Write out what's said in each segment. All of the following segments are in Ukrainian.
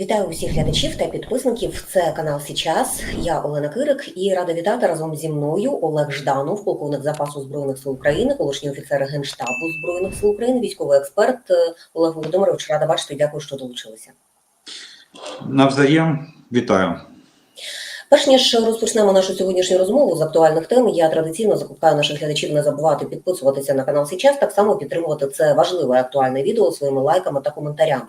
Вітаю усіх глядачів та підписників. Це канал Січас. Я Олена Кирик і рада вітати разом зі мною Олег Жданов, полковник запасу збройних сил України, колишній офіцер генштабу збройних сил України, військовий експерт Олег Володимирович. Рада бачити. Дякую, що долучилися. Навзаєм вітаю. Перш ніж розпочнемо нашу сьогоднішню розмову з актуальних тем, я традиційно закликаю наших глядачів не забувати підписуватися на канал Січас, так само підтримувати це важливе актуальне відео своїми лайками та коментарями.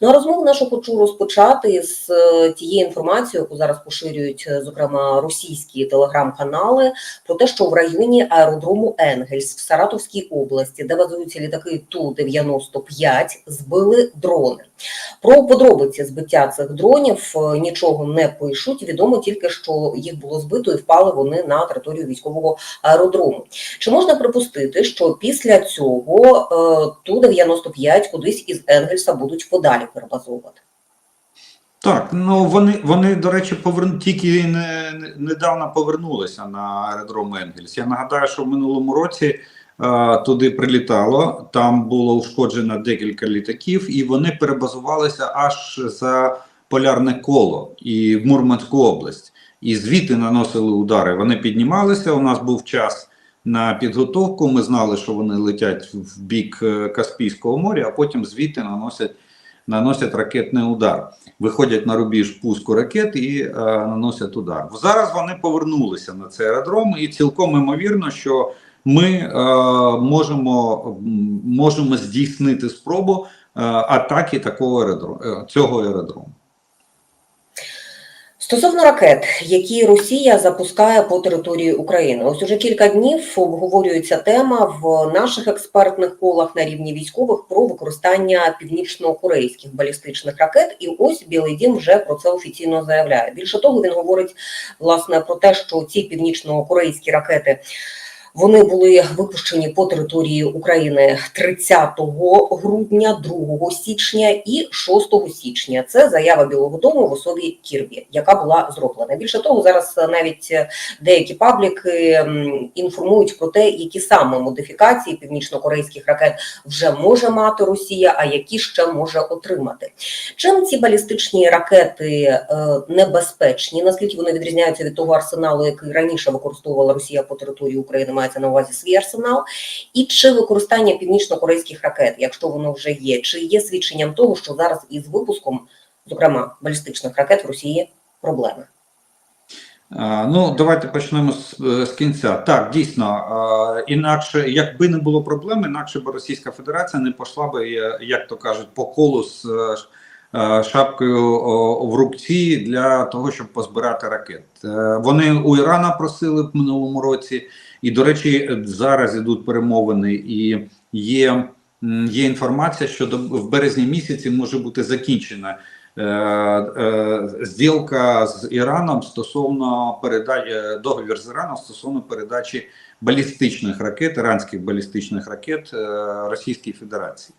Ну а розмову нашу хочу розпочати з е, тієї інформації, яку зараз поширюють, е, зокрема, російські телеграм-канали, про те, що в районі аеродрому Енгельс в Саратовській області, де базуються літаки Ту-95, збили дрони. Про подробиці збиття цих дронів е, нічого не пишуть. Відомо тільки, що їх було збито і впали вони на територію військового аеродрому. Чи можна припустити, що після цього е, Ту-95 кудись із Енгельса будуть подалі перебазовувати? Так, ну вони, вони до речі, поверну тільки не, не- недавно повернулися на аеродром Енгельс. Я нагадаю, що в минулому році е, туди прилітало, там було ушкоджено декілька літаків, і вони перебазувалися аж за полярне коло і в Мурманську область. І звідти наносили удари. Вони піднімалися. У нас був час на підготовку. Ми знали, що вони летять в бік е, Каспійського моря, а потім звідти наносять, наносять ракетний удар. Виходять на рубіж пуску ракет і е, наносять удар. Зараз вони повернулися на цей аеродром, і цілком імовірно, що ми е, можемо, можемо здійснити спробу е, атаки такого аеродрому, е, цього аеродрому. Стосовно ракет, які Росія запускає по території України, ось уже кілька днів обговорюється тема в наших експертних колах на рівні військових про використання північно-корейських балістичних ракет. І ось Білий Дім вже про це офіційно заявляє. Більше того, він говорить власне про те, що ці північно-корейські ракети. Вони були випущені по території України 30 грудня, 2 січня і 6 січня. Це заява Білого Дому в особі Кірбі, яка була зроблена. Більше того, зараз навіть деякі пабліки інформують про те, які саме модифікації північно-корейських ракет вже може мати Росія, а які ще може отримати. Чим ці балістичні ракети е, небезпечні? Наскільки вони відрізняються від того арсеналу, який раніше використовувала Росія по території України, мається на увазі свій арсенал, і чи використання північно-корейських ракет, якщо воно вже є, чи є свідченням того, що зараз із випуском, зокрема балістичних ракет в Росії, проблеми? Ну, давайте почнемо з, е, з кінця. Так, дійсно, інакше, якби не було проблем, інакше б Російська Федерація не пішла би, як то кажуть, по колу з е, шапкою в руці для того, щоб позбирати ракет. Е, Вони у Ірана просили в минулому році, і, до речі, зараз ідуть перемовини, і є, є інформація, що до в березні місяці може бути закінчена е, е, зділка з Іраном стосовно передачі договір з Іраном стосовно передачі балістичних ракет, іранських балістичних ракет е, Російській Федерації.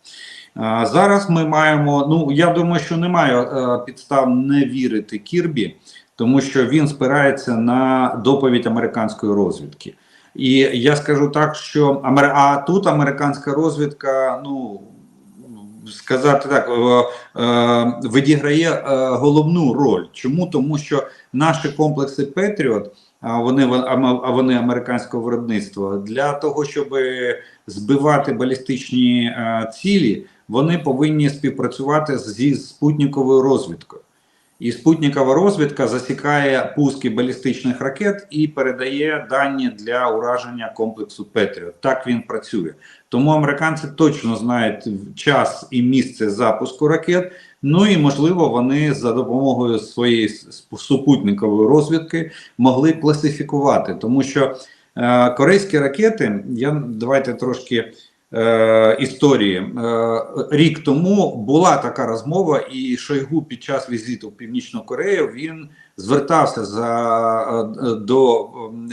Зараз ми маємо. Ну я думаю, що немає е, підстав не вірити Кірбі, тому що він спирається на доповідь американської розвідки. І я скажу так, що а тут американська розвідка, ну сказати так, е, е, відіграє головну роль. Чому? Тому що наші комплекси Петріот, а вони а вони американського виробництва, для того, щоб збивати балістичні цілі, вони повинні співпрацювати зі спутниковою розвідкою. І спутникова розвідка засікає пуски балістичних ракет і передає дані для ураження комплексу Петріот. Так він працює. Тому американці точно знають час і місце запуску ракет. Ну і можливо, вони за допомогою своєї супутникової розвідки могли класифікувати, тому що е, корейські ракети, я давайте трошки е, історії. Е, рік тому була така розмова, і Шойгу під час візиту в Північну Корею він звертався за, е, до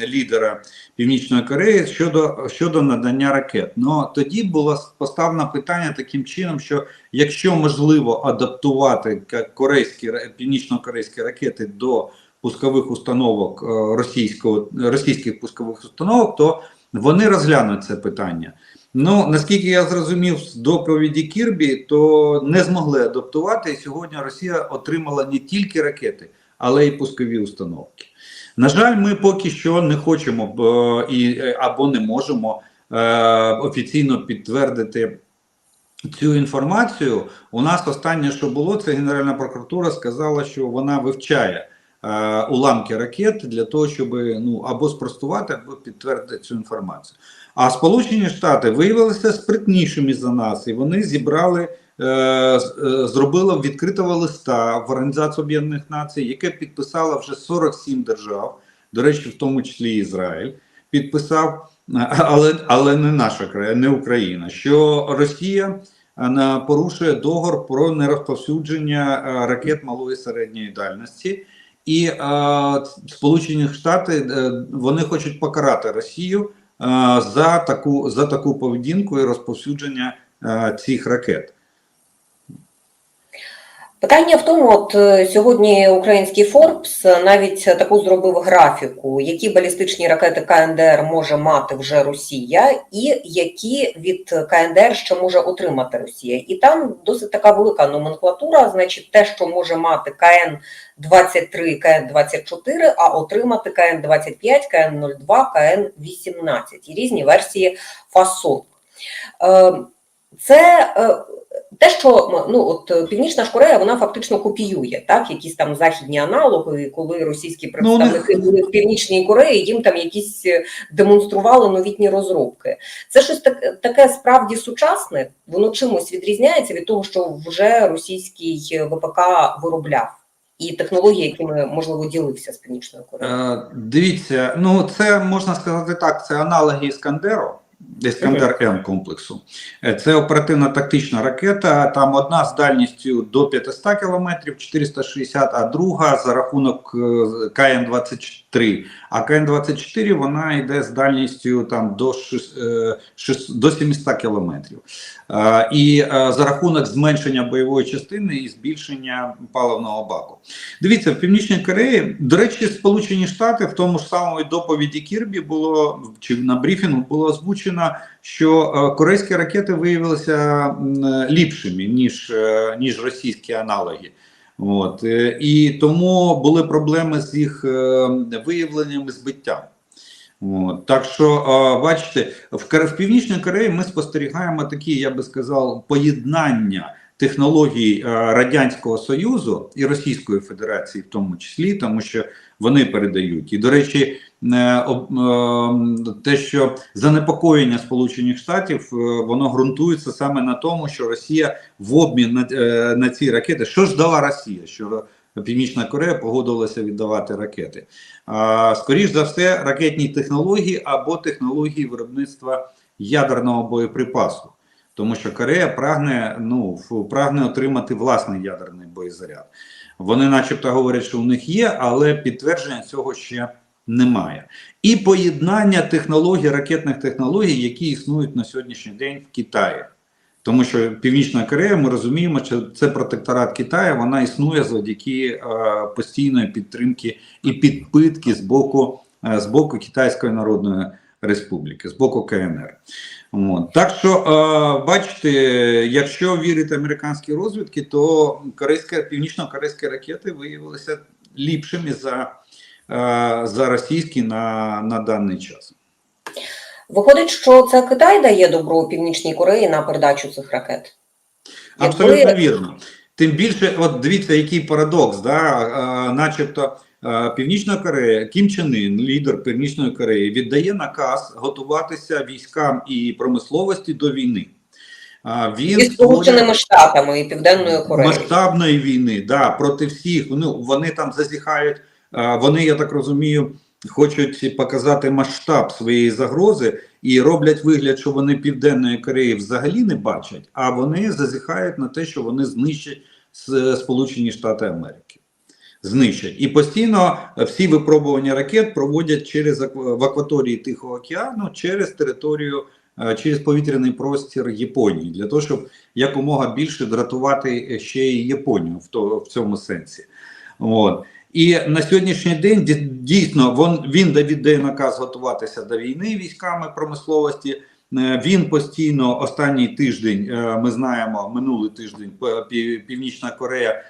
лідера Північної Кореї щодо, щодо надання ракет. Ну тоді було поставлено питання таким чином, що якщо можливо адаптувати корейські північно-корейські ракети до пускових установок російського російських пускових установок, то вони розглянуть це питання. Ну, наскільки я зрозумів з доповіді Кірбі, то не змогли адаптувати. І сьогодні Росія отримала не тільки ракети, але й пускові установки. На жаль, ми поки що не хочемо і, е, або не можемо е, офіційно підтвердити цю інформацію. У нас останнє, що було, це Генеральна прокуратура сказала, що вона вивчає е, уламки ракет для того, щоб ну або спростувати, або підтвердити цю інформацію. А Сполучені Штати виявилися спритнішими за нас, і вони зібрали, е, е, зробили відкритого листа в Організацію Об'єднаних Націй, яке підписало вже 47 держав, до речі, в тому числі Ізраїль, підписав, е, але, але не наша країна, не Україна, що Росія е, порушує договор про нерозповсюдження ракет малої і середньої дальності. І е, Сполучені Штати е, вони хочуть покарати Росію за таку за таку поведінку і розповсюдження е, цих ракет. Питання в тому, от е, сьогодні український Форбс навіть таку зробив графіку, які балістичні ракети КНДР може мати вже Росія, і які від КНДР ще може отримати Росія. І там досить така велика номенклатура. Значить, те, що може мати КН 23 КН 24 а отримати КН 25 КН 02 КН 18 і різні версії фасон. Це е, те, що ну от Північна ж Корея, вона фактично копіює так, якісь там західні аналоги, коли російські Ну, представники були в Північній Кореї, їм там якісь е, демонстрували новітні розробки. Це щось так, таке справді сучасне, воно чимось відрізняється від того, що вже російський е, ВПК виробляв, і технології, якими можливо ділився з Північною Кореєю. Е, дивіться, ну це можна сказати так: це аналоги Іскандеру. Іскандер М комплексу. Е, це оперативно-тактична ракета. Там одна з дальністю до 500 км, 460, а друга за рахунок е, КН-24. 3 А КН-24 вона йде з дальністю там до 6, 6, е, до 700 кілометрів. Е, і е, за рахунок зменшення бойової частини і збільшення паливного баку. Дивіться, в Північній Кореї, до речі, Сполучені Штати в тому ж самому доповіді Кірбі було чи на брифінгу було озвучено, що корейські ракети виявилися ліпшими ніж ніж російські аналоги. От е, і тому були проблеми з їх е, виявленням і збиттям. От, так що, бачите, в, в Північній Кореї ми спостерігаємо такі, я би сказав, поєднання технологій е, Радянського Союзу і Російської Федерації, в тому числі, тому що вони передають. І, до речі, те, що занепокоєння Сполучених Штатів, е, воно ґрунтується саме на тому, що Росія в обмін на, е, на ці ракети, що ж дала Росія? Що Північна Корея погодилася віддавати ракети. А, скоріш за все, ракетні технології або технології виробництва ядерного боєприпасу. Тому що Корея прагне, ну, прагне отримати власний ядерний боєзаряд. Вони, начебто, говорять, що у них є, але підтвердження цього ще немає. І поєднання технологій, ракетних технологій, які існують на сьогоднішній день в Китаї. Тому що Північна Корея, ми розуміємо, що це протекторат Китаю, вона існує завдяки е, постійної підтримки і підпитки з боку, е, з боку Китайської Народної Республіки, з боку КНР. От. Так що, е, бачите, якщо вірити американській розвідки, то корейська, північно-корейські ракети виявилися ліпшими за, за російські на, на даний час. Виходить, що це Китай дає добро Північній Кореї на передачу цих ракет. Абсолютно Якби- вірно. Тим більше, от дивіться, який парадокс, да? е, начебто е, Північна Корея, Кім Чен Ін, лідер Північної Кореї, віддає наказ готуватися військам і промисловості до війни. А він І Сполученими Штатами і Південною Кореєю. масштабної війни, да, проти всіх. Ну, вони там зазіхають, вони, я так розумію, хочуть показати масштаб своєї загрози і роблять вигляд, що вони Південної Кореї взагалі не бачать, а вони зазіхають на те, що вони знищать Сполучені Штати Америки. Знищать. І постійно всі випробування ракет проводять через в акваторії Тихого океану через територію, е, через повітряний простір Японії, для того, щоб якомога більше дратувати ще й Японію в, то, в цьому сенсі. От. І на сьогоднішній день дійсно він, він да- віддає наказ готуватися до війни військами промисловості. Е, Він постійно останній тиждень, е, ми знаємо, минулий тиждень Північна Корея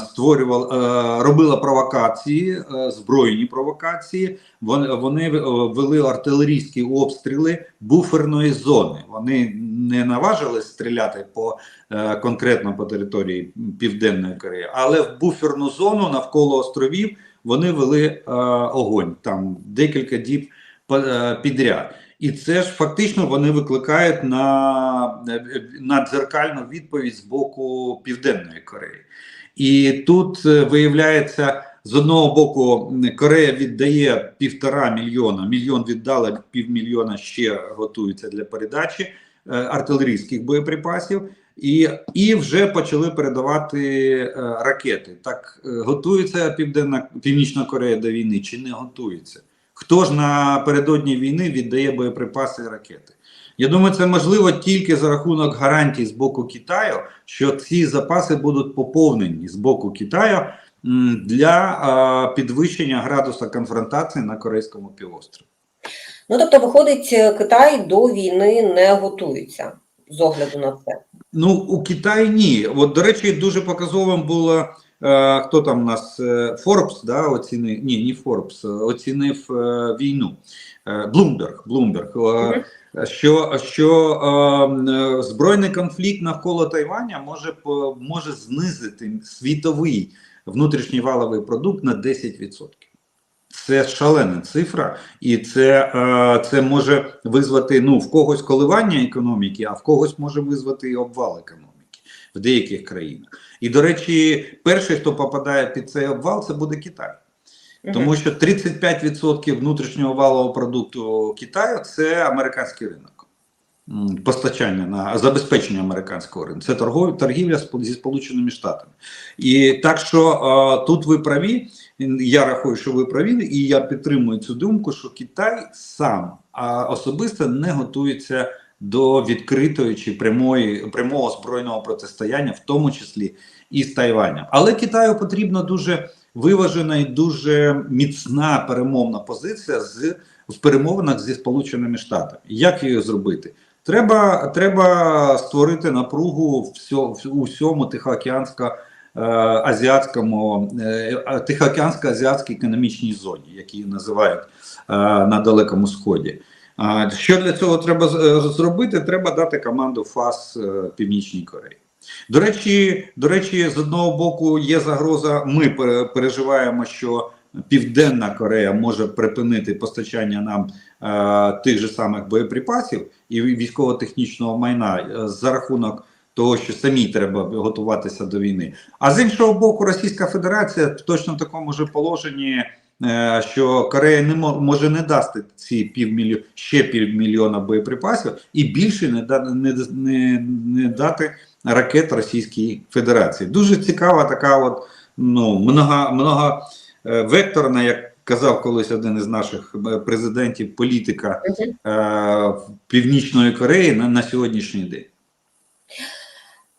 створювала, е, робила провокації, е, збройні провокації. Вони, вони е, вели артилерійські обстріли буферної зони. Вони не наважились стріляти по е, конкретно по території Південної Кореї, але в буферну зону навколо островів вони вели е, огонь там декілька діб е, підряд. І це ж фактично вони викликають на, на дзеркальну відповідь з боку Південної Кореї. І тут е, виявляється, з одного боку, Корея віддає півтора мільйона, мільйон віддала, півмільйона ще готується для передачі е, артилерійських боєприпасів, і, і вже почали передавати е, ракети. Так готується Південна Північна Корея до війни чи не готується? Хто ж напередодні війни віддає боєприпаси і ракети? Я думаю, це можливо тільки за рахунок гарантій з боку Китаю, що ці запаси будуть поповнені з боку Китаю для підвищення градуса конфронтації на Корейському півострові. Ну тобто, виходить, Китай до війни не готується з огляду на це. Ну, у Китаї ні. От, до речі, дуже показовим було. Е, хто там у нас е, Forbes, да, оцінив, ні, не Forbes, е, оцінив е, війну. Е, Bloomberg, е, що, що е, збройний конфлікт навколо Тайваня може, може знизити світовий внутрішній валовий продукт на 10%. Це шалена цифра, і це, е, це може визвати ну, в когось коливання економіки, а в когось може визвати і обвал економіки в деяких країнах. І, до речі, перший, хто попадає під цей обвал, це буде Китай. Тому що 35% внутрішнього валового продукту Китаю це американський ринок. Постачання на забезпечення американського ринку. Це торгов, торгівля зі Сполученими Штатами. І так що е, тут ви праві. Я рахую, що ви праві, і я підтримую цю думку, що Китай сам а особисто не готується до відкритої чи прямої прямого збройного протистояння, в тому числі і з Тайванем. Але Китаю потрібно дуже виважена і дуже міцна перемовна позиція з в перемовинах зі Сполученими Штатами. Як її зробити? Треба, треба створити напругу у всьому Тихоокеансько е, азіатському е, Тихоокеансько-азіатській економічній зоні, які її називають е, на Далекому Сході. Що для цього треба зробити? Треба дати команду ФАС Північній Кореї. До речі, до речі, з одного боку є загроза. Ми переживаємо, що Південна Корея може припинити постачання нам е, тих же самих боєприпасів і військово-технічного майна е, за рахунок того, що самій треба готуватися до війни. А з іншого боку, Російська Федерація в точно такому ж положенні, е, що Корея не мо- може не дасти ці півмільйона ще півмільйона боєприпасів і більше не, да, не, не, не дати ракет Російської Федерації. Дуже цікава така, от ну много, много е, векторна, як казав колись один із наших е, президентів, політика е, Північної Кореї на, на сьогоднішній день.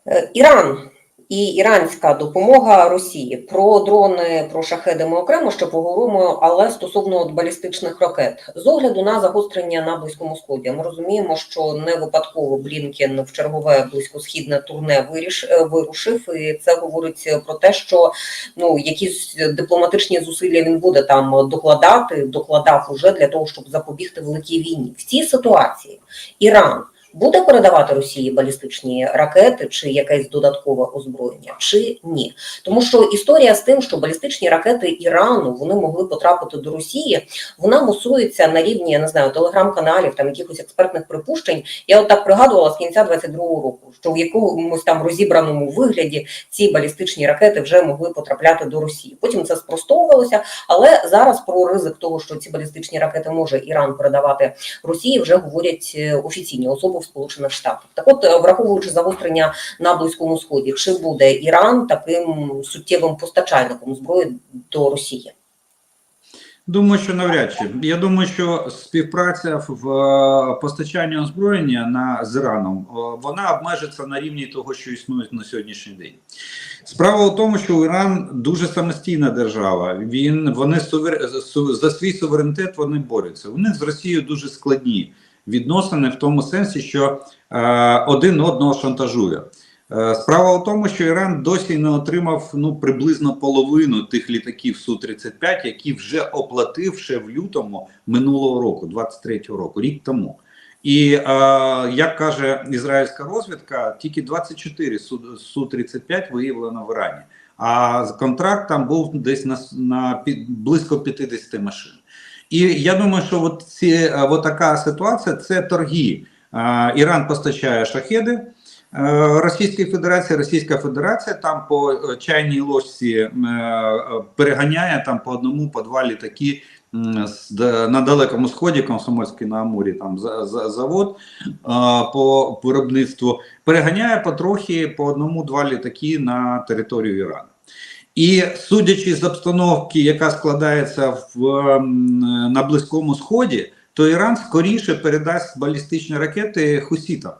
Е, Іран і іранська допомога Росії про дрони, про шахеди ми окремо ще поговоримо, але стосовно от балістичних ракет з огляду на загострення на близькому сході, ми розуміємо, що не випадково Блінкен в чергове близькосхідне турне виріш е, вирушив, і це говорить про те, що ну якісь дипломатичні зусилля він буде там докладати, докладав уже для того, щоб запобігти великій війні. В цій ситуації Іран буде передавати Росії балістичні ракети чи якесь додаткове озброєння, чи ні? Тому що історія з тим, що балістичні ракети Ірану вони могли потрапити до Росії, вона мусується на рівні я не знаю телеграм-каналів, там якихось експертних припущень. Я от так пригадувала з кінця 22-го року, що в якомусь там розібраному вигляді ці балістичні ракети вже могли потрапляти до Росії. Потім це спростовувалося, але зараз про ризик того, що ці балістичні ракети може Іран передавати Росії, вже говорять е, офіційні особи в Сполучених Штатах. Так, от е, враховуючи загострення на близькому сході, чи буде Іран таким суттєвим постачальником зброї до Росії? Думаю, що навряд чи. Я думаю, що співпраця в е, постачанні озброєння на з Іраном е, вона обмежиться на рівні того, що існує на сьогоднішній день. Справа в тому, що Іран дуже самостійна держава. Він вони сувер... за свій суверенітет вони борються. У них з Росією дуже складні відносини в тому сенсі, що е, один одного шантажує. Е, Справа в тому, що Іран досі не отримав ну приблизно половину тих літаків Су-35, які вже оплатив ще в лютому минулого року, 23-го року, рік тому. І е, як каже ізраїльська розвідка, тільки 24 Су- Су-35 виявлено в Ірані. А контракт там був десь на, на пі- близько 50 машин. І я думаю, що от ці е, от така ситуація це торги. Іран постачає шахеди. е, Російській Федерації, Російська Федерація там по е, чайній ложці переганяє там по одному, по два літаки з- на далекому сході, Комсомольський на Амурі, там за, за, завод по виробництву переганяє потрохи по одному-два літаки на територію Ірану. І судячи з обстановки, яка складається в, на Близькому Сході, то Іран скоріше передасть балістичні ракети хусітам,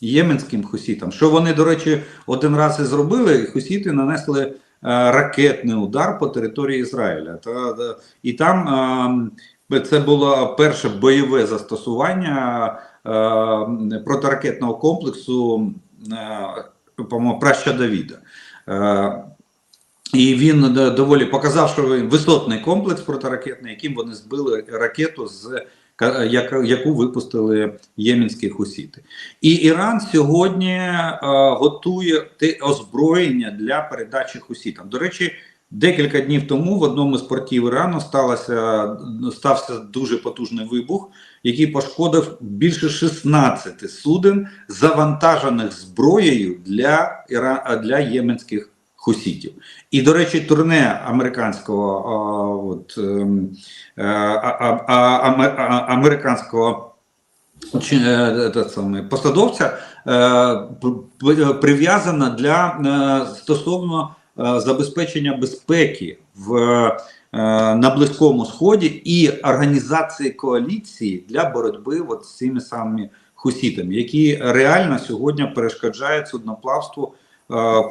єменським хусітам. Що вони, до речі, один раз і зробили, і хусіти нанесли е, ракетний удар по території Ізраїля. Та, і там ем, це було перше бойове застосування е, протиракетного комплексу е, по-моєму, праща Давіда. Е, і він е, доволі показав, що він висотний комплекс протиракетний, яким вони збили ракету, з ка- яку випустили ємінські хусіти. І Іран сьогодні е, готує те озброєння для передачі хусітам. До речі, декілька днів тому в одному з портів Ірану сталося стався дуже потужний вибух, який пошкодив більше 16 суден, завантажених зброєю для Іра... для єменських хусітів. І, до речі, турне американського а, от, ем, е, а, а, а, а, американського е, саме, посадовця е, прив'язана для стосовно забезпечення безпеки в, на Близькому Сході і організації коаліції для боротьби от з цими самими хусітами, які реально сьогодні перешкоджають судноплавству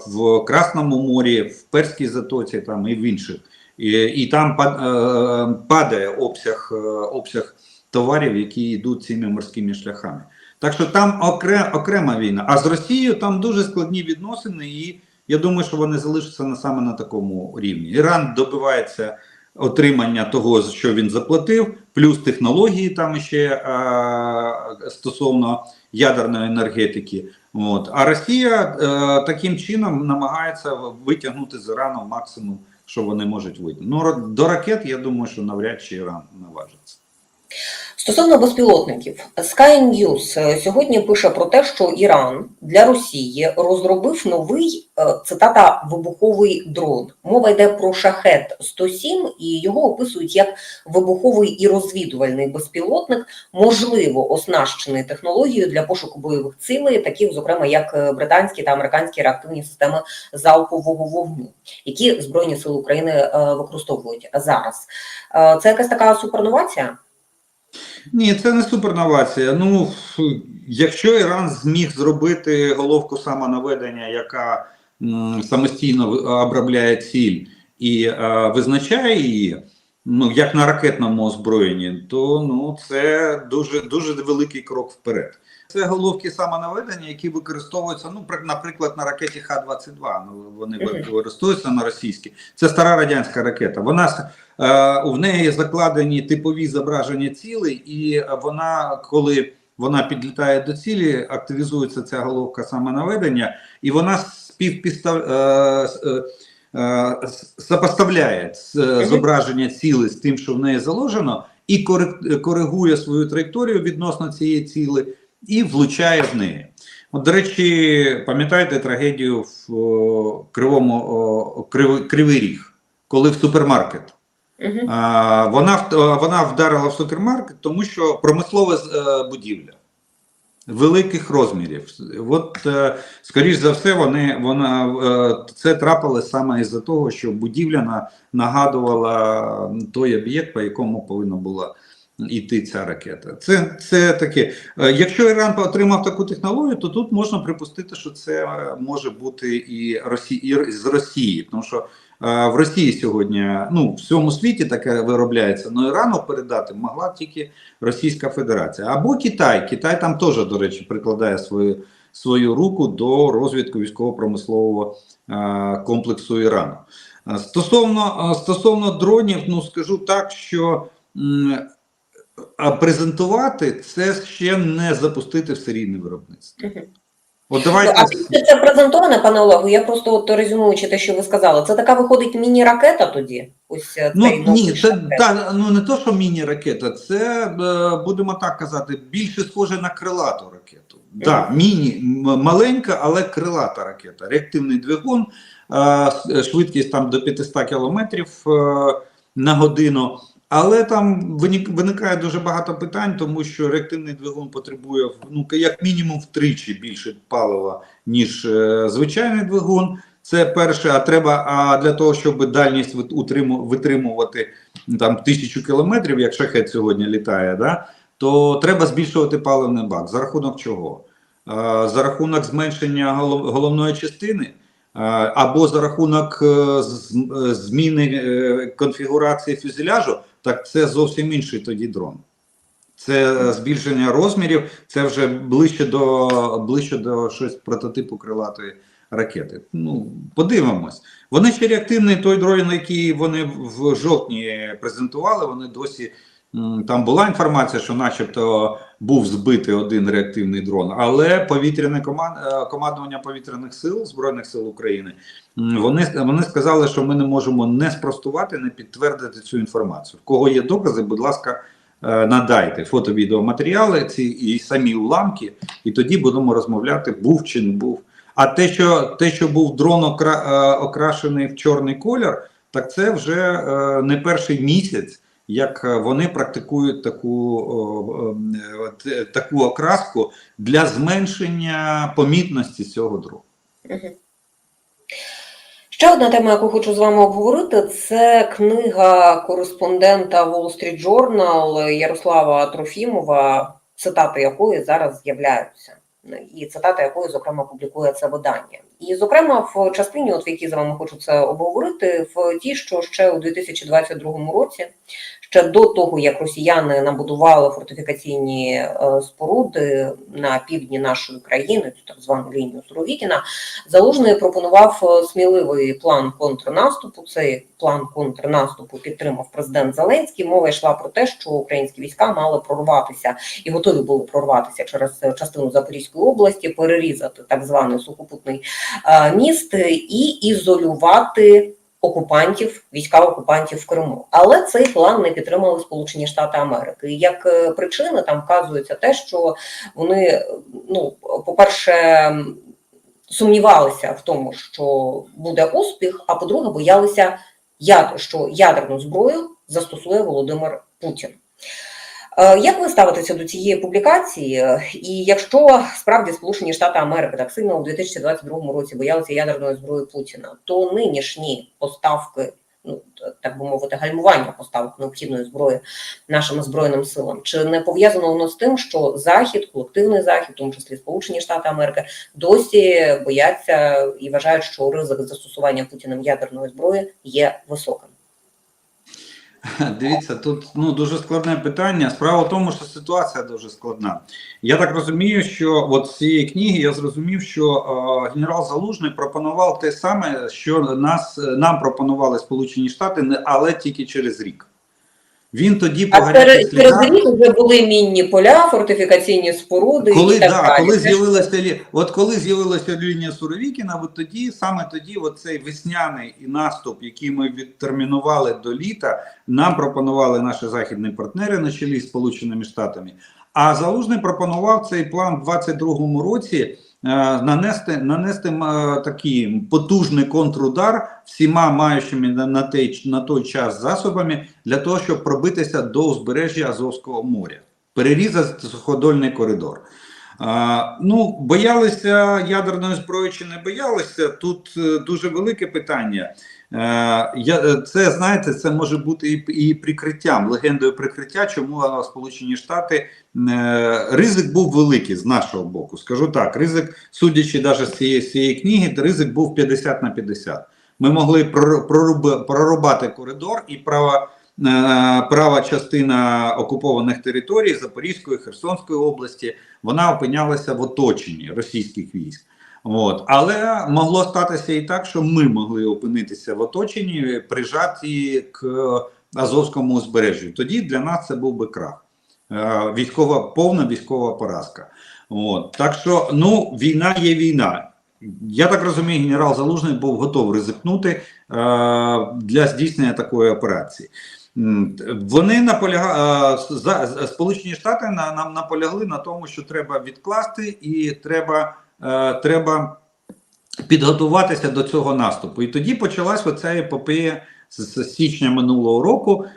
в Красному морі, в Перській затоці там і в інших. І, і там е, падає обсяг, е, обсяг товарів, які йдуть цими морськими шляхами. Так що там окре, окрема війна. А з Росією там дуже складні відносини, і я думаю, що вони залишаться на саме на такому рівні. Іран добивається отримання того, що він заплатив, плюс технології там ще е, стосовно ядерної енергетики. От. А Росія е, таким чином намагається витягнути з Ірану максимум, що вони можуть вийти. Ну, до ракет, я думаю, що навряд чи Іран наважиться. Стосовно безпілотників, Sky News е, сьогодні пише про те, що Іран для Росії розробив новий е, цитата вибуховий дрон. Мова йде про шахет 107 і його описують як вибуховий і розвідувальний безпілотник, можливо оснащений технологією для пошуку бойових цілей, таких, зокрема, як е, британські та американські реактивні системи залпового вогню, які збройні сили України використовують зараз. Це якась така суперновація? Ні, це не суперновація. Ну, якщо Іран зміг зробити головку самонаведення, яка м, самостійно обробляє ціль і е, визначає її, ну як на ракетному озброєнні, то ну це дуже дуже великий крок вперед. Це головки самонаведення, які використовуються, ну, наприклад, на ракеті Х-22. Ну, вони використовуються на російській. Це стара радянська ракета. Вона е, в неї закладені типові зображення цілей, і вона, коли вона підлітає до цілі, активізується ця головка самонаведення, і вона співпістав, е, е, сопоставляє зображення цілі з тим, що в неї заложено, і коригує свою траєкторію відносно цієї цілі, і влучає в неї. От, до речі, пам'ятаєте трагедію в о, Кривому о, Крив- Кривий Ріг, коли в супермаркет. Угу. А, вона, вона вдарила в супермаркет, тому що промислова е, будівля великих розмірів. От, е, скоріш за все, вони, вона, е, це трапилось саме із-за того, що будівля нагадувала той об'єкт, по якому повинна була йти ця ракета. Це, це таке. Е, Якщо Іран отримав таку технологію, то тут можна припустити, що це може бути і, Росі, і з Росії, тому що в Росії сьогодні, ну в всьому світі таке виробляється, але Ірану передати могла тільки Російська Федерація або Китай. Китай там теж, до речі, прикладає свою свою руку до розвитку військово-промислового е, комплексу Ірану. Е, Стосовно, е, стосовно дронів, ну скажу так, що презентувати це ще не запустити в серійне виробництво. От Ну, давайте а скільки це презентоване, пане Олегу? Я просто от резюмуючи те, що ви сказали, це така виходить міні-ракета тоді. Ось е, Ну цей ні, це та ну не то, що міні-ракета, це е, будемо так казати, більше схоже на крилату ракету. Да, міні маленька, але крилата ракета. Реактивний двигун, е, швидкість там до 500 кілометрів на годину. Але там виникає дуже багато питань, тому що реактивний двигун потребує ну як мінімум втричі більше палива, ніж е, звичайний двигун. Це перше, а треба а для того, щоб дальність витримувати там тисячу кілометрів, як шахет сьогодні літає, да, то треба збільшувати паливний бак. За рахунок чого? А, за рахунок зменшення голов- головної частини, або за рахунок е, е, зміни е, конфігурації фюзеляжу, так це зовсім інший тоді дрон. Це збільшення розмірів, це вже ближче до ближче до щось прототипу крилатої ракети. Ну, подивимось. Вони ще реактивний той дрон, який вони в жовтні презентували. Вони досі там була інформація, що, начебто, був збитий один реактивний дрон, але повітряне е, командування повітряних сил Збройних сил України вони, вони сказали, що ми не можемо не спростувати, не підтвердити цю інформацію. В кого є докази, будь ласка. е, Надайте фото-відеоматеріали ці і самі уламки, і тоді будемо розмовляти, був чи не був. А те, що те, що був дрон окра, е, окрашений в чорний колір, так це вже не перший місяць, як е, вони практикують таку, е, таку окраску для зменшення помітності цього. Мгм. Ще одна тема, яку хочу з вами обговорити, це книга кореспондента Wall Street Journal Ярослава Трофімова, цитати якої зараз з'являються, і цитати якої, зокрема, публікує це видання. І, зокрема, в частині, от в якій з вами хочу це обговорити, в тій, що ще у 2022 році, ще до того, як росіяни набудували фортифікаційні е, споруди на півдні нашої країни, цю так звану лінію Суровікіна, Залужний пропонував е, сміливий план контрнаступу. Цей план контрнаступу підтримав президент Зеленський. Мова йшла про те, що українські війська мали прорватися і готові були прорватися через частину Запорізької області, перерізати так званий сухопутний е, міст і ізолювати. Окупантів, війська окупантів в Криму, але цей план не підтримали Сполучені Штати Америки. Як е, причина там вказується те, що вони, е, ну, по-перше, сумнівалися в тому, що буде успіх, а по-друге, боялися, що ядерну зброю застосує Володимир Путін. Е, Як ви ставитеся до цієї публікації? Е, І якщо справді Сполучені Штати Америки так сильно у 2022 році боялися ядерної зброї Путіна, то нинішні поставки, ну так би мовити, гальмування поставок необхідної зброї нашим збройним силам, чи не пов'язано воно з тим, що Захід, колективний захід, в тому числі Сполучені Штати Америки, досі бояться і вважають, що ризик застосування Путіним ядерної зброї є високим. Дивіться, тут ну дуже складне питання. Справа в тому, що ситуація дуже складна. Я так розумію, що от з цієї книги я зрозумів, що е, генерал Залужний пропонував те саме, що нас нам пропонували Сполучені Штати, але тільки через рік. Він тоді по А гарячих слідах- вже були мінні поля, фортифікаційні споруди коли, і так да, далі. коли з'явилася лі- от коли з'явилася лінія Суровікіна, от тоді саме тоді, от цей весняний і наступ, який ми відтермінували до літа, нам пропонували наші західні партнери на чолі з Сполученими Штатами. А Залужний пропонував цей план в 22-му році. Е, Нанести нанести е, такий потужний контрудар всіма маючими на, той, на той час засобами для того, щоб пробитися до узбережжя Азовського моря, перерізати суходольний коридор. А, ну, боялися ядерної зброї чи не боялися? Тут е, дуже велике питання. Е, я, е, це знаєте, це може бути і, прикриттям, легендою прикриття, чому е, Сполучені Штати ризик був великий з нашого боку. Скажу так, ризик, судячи навіть з цієї, з цієї книги, ризик був 50 на 50. ми могли прор- прорубати коридор і права. Права частина окупованих територій Запорізької, Херсонської області вона опинялася в оточенні російських військ. От. Але могло статися і так, що ми могли опинитися в оточенні, прижаті к Азовському узбережжю. Тоді для нас це був би крах. Е, Військова, повна військова поразка. От. Так що ну, війна є війна. Я так розумію, генерал Залужний був готовий ризикнути е, для здійснення такої операції. Вони наполяга... е, Сполучені Штати на, нам наполягли на тому, що треба відкласти і треба, е, треба підготуватися до цього наступу. І тоді почалась оця епопея з, з січня минулого року. Е,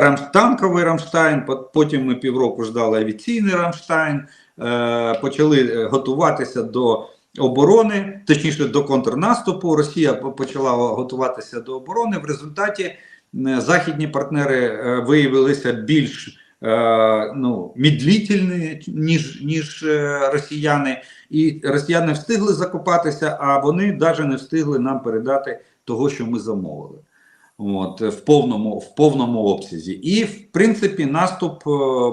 Рамш... танковий Рамштайн, потім ми півроку ждали авіаційний Рамштайн, е, почали е, готуватися до оборони, точніше до контрнаступу. Росія почала готуватися до оборони. В результаті західні партнери е, виявилися більш ну, медлительні, ніж, ніж е, росіяни. І росіяни встигли закопатися, а вони навіть не встигли нам передати того, що ми замовили. От, в повному, в повному обсязі. І, в принципі, наступ е,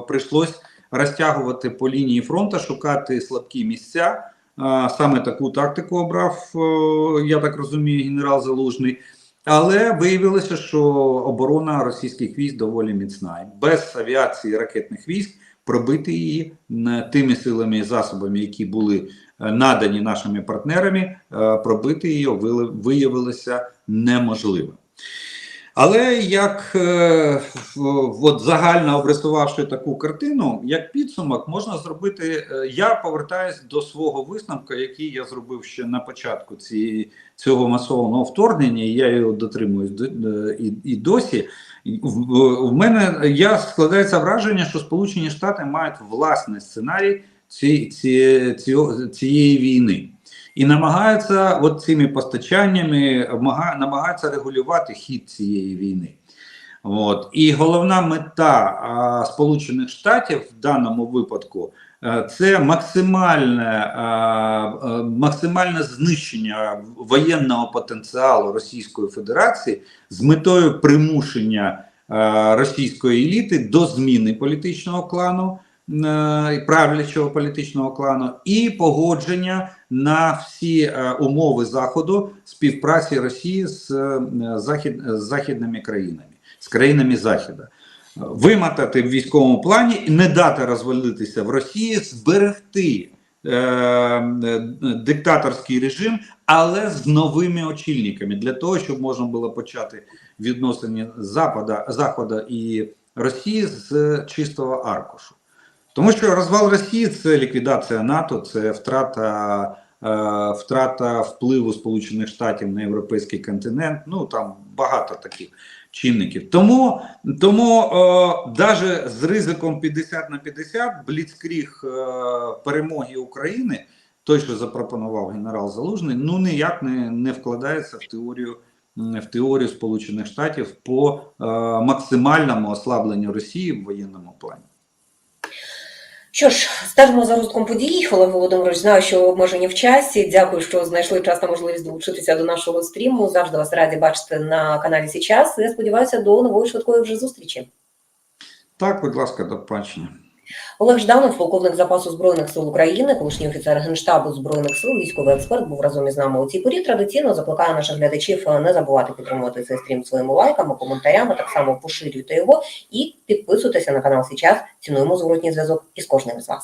прийшлось розтягувати по лінії фронту, шукати слабкі місця. Е, саме таку тактику обрав, е, я так розумію, генерал Залужний. Але виявилося, що оборона російських військ доволі міцна. Без авіації ракетних військ пробити її тими силами і засобами, які були е, надані нашими партнерами, е, пробити її виявилося неможливо. Але як е, от загально обрисувавши таку картину, як підсумок, можна зробити. е, Я повертаюсь до свого висновку, який я зробив ще на початку цієї, цього масованого вторгнення, і я його дотримуюсь е, і, і досі. В мене я складається враження, що Сполучені Штати мають власний сценарій ці, ці, ці, цієї війни. І намагаються от цими постачаннями намагаються регулювати хід цієї війни. От. І головна мета а, Сполучених Штатів в даному випадку е, це максимальне, а, а, максимальне знищення воєнного потенціалу Російської Федерації з метою примушення е, російської еліти до зміни політичного клану е, правлячого політичного клану і погодження на всі е, умови заходу співпраці Росії з, е, захід, з західними країнами, з країнами Заходу. Вимотати в військовому плані і не дати розвалитися в Росії, зберегти е, е, диктаторський режим, але з новими очільниками для того, щоб можна було почати відносини Запада, Заходу і Росії з чистого аркушу. Тому що розвал Росії це ліквідація НАТО, це втрата, е, втрата впливу Сполучених Штатів на європейський континент. Ну там багато таких чинників. Тому, тому е, навіть з ризиком 50 на 50 бліцкріг е, перемоги України, той, що запропонував генерал Залужний, ну ніяк не, не вкладається в теорію. В теорію Сполучених Штатів по е, максимальному ослабленню Росії в воєнному плані. Що ж, стежимо за розвитком подій. Олег Володимирович, знаю, що обмежені в часі. Дякую, що знайшли час та можливість долучитися до нашого стріму. Завжди вас раді бачити на каналі Січас. Я сподіваюся, до нової швидкої вже зустрічі. Так, будь ласка, до побачення. Олег Жданов, полковник запасу збройних сил України, колишній офіцер генштабу збройних сил, військовий експерт, був разом із нами у цій порі. Традиційно закликаю наших глядачів не забувати підтримувати цей стрім своїми лайками, коментарями. Так само поширюйте його і підписуйтеся на канал Січас. Цінуємо зворотній зв'язок із кожним з вас.